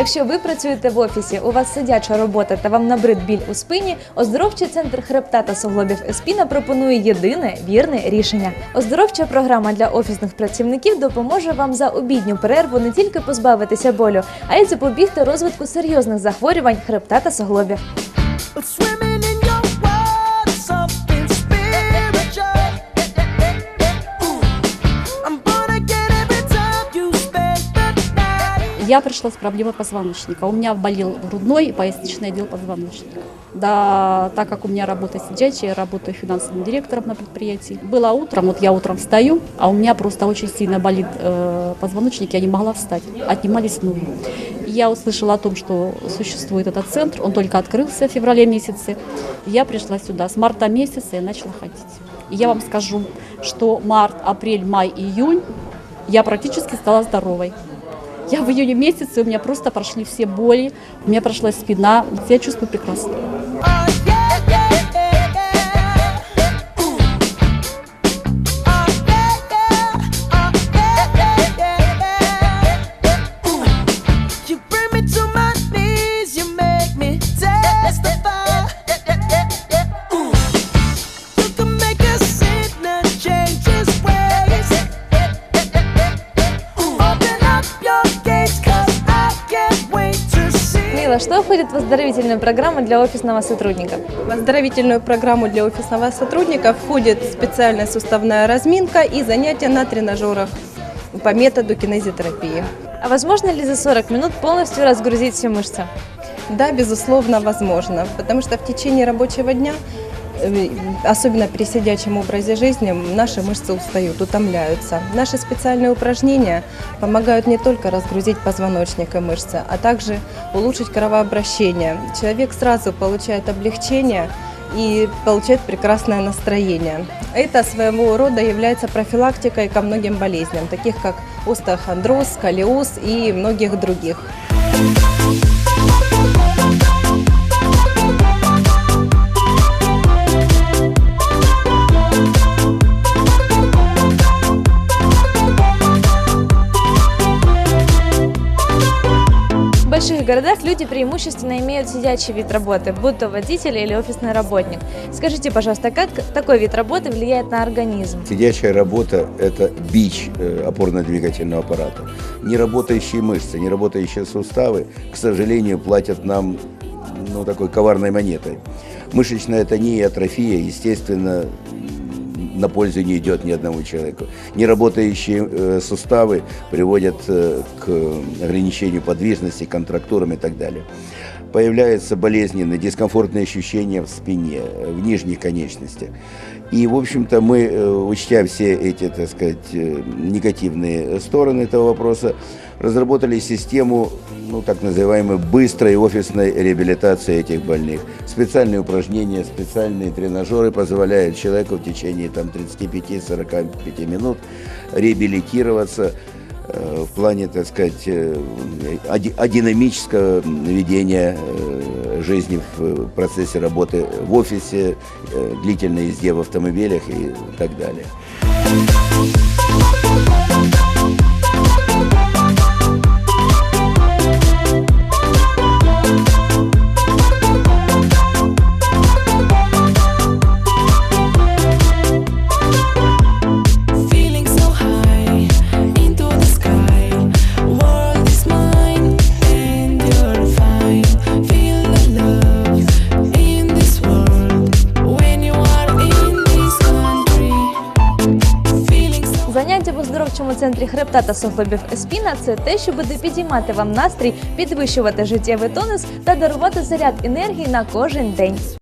Якщо ви працюєте в офісі, у вас сидяча робота та вам набрид біль у спині, оздоровчий центр хребта та суглобів Еспіна пропонує єдине вірне рішення. Оздоровча програма для офісних працівників допоможе вам за обідню перерву не тільки позбавитися болю, а й запобігти розвитку серйозних захворювань хребта та суглобів. Я пришла с проблемой позвоночника. У меня болел грудной и поясничный отдел позвоночника. Да, так как у меня работа сидячая, я работаю финансовым директором на предприятии. Было утром, вот я утром встаю, а у меня просто очень сильно болит э, позвоночник, я не могла встать, отнимались ноги. Я услышала о том, что существует этот центр, он только открылся в феврале месяце. Я пришла сюда с марта месяца и начала ходить. И я вам скажу, что март, апрель, май, июнь я практически стала здоровой. Я в июне месяце, у меня просто прошли все боли, у меня прошла спина, я чувствую прекрасно. Мила, что входит в оздоровительную программу для офисного сотрудника? В оздоровительную программу для офисного сотрудника входит специальная суставная разминка и занятия на тренажерах по методу кинезитерапии. А возможно ли за 40 минут полностью разгрузить все мышцы? Да, безусловно, возможно, потому что в течение рабочего дня, особенно при сидячем образе жизни, наши мышцы устают, утомляются. Наши специальные упражнения помогают не только разгрузить позвоночник и мышцы, а также улучшить кровообращение. Человек сразу получает облегчение и получает прекрасное настроение. Это своего рода является профилактикой ко многим болезням, таких как остеохондроз, сколиоз и многих других. В больших городах люди преимущественно имеют сидячий вид работы, будь то водитель или офисный работник. Скажите, пожалуйста, как такой вид работы влияет на организм? Сидячая работа – это бич э, опорно-двигательного аппарата. Неработающие мышцы, неработающие суставы, к сожалению, платят нам ну, такой коварной монетой. Мышечная тония и атрофия, естественно, на пользу не идет ни одному человеку. Неработающие э, суставы приводят э, к ограничению подвижности, контрактурам и так далее. Появляются болезненные, дискомфортные ощущения в спине, э, в нижних конечностях. И, в общем-то, мы, э, учтя все эти, так сказать, э, негативные стороны этого вопроса, разработали систему, ну, так называемой быстрой офисной реабилитации этих больных. Специальные упражнения, специальные тренажеры позволяют человеку в течение там, 35-45 минут реабилитироваться в плане, так сказать, э, ади- адинамического ведения э, жизни в процессе работы в офисе, э, длительной езде в автомобилях и так далее. центрі хребта та суглобів Еспіна це те, що буде підіймати вам настрій, підвищувати життєвий тонус та дарувати заряд енергії на кожен день.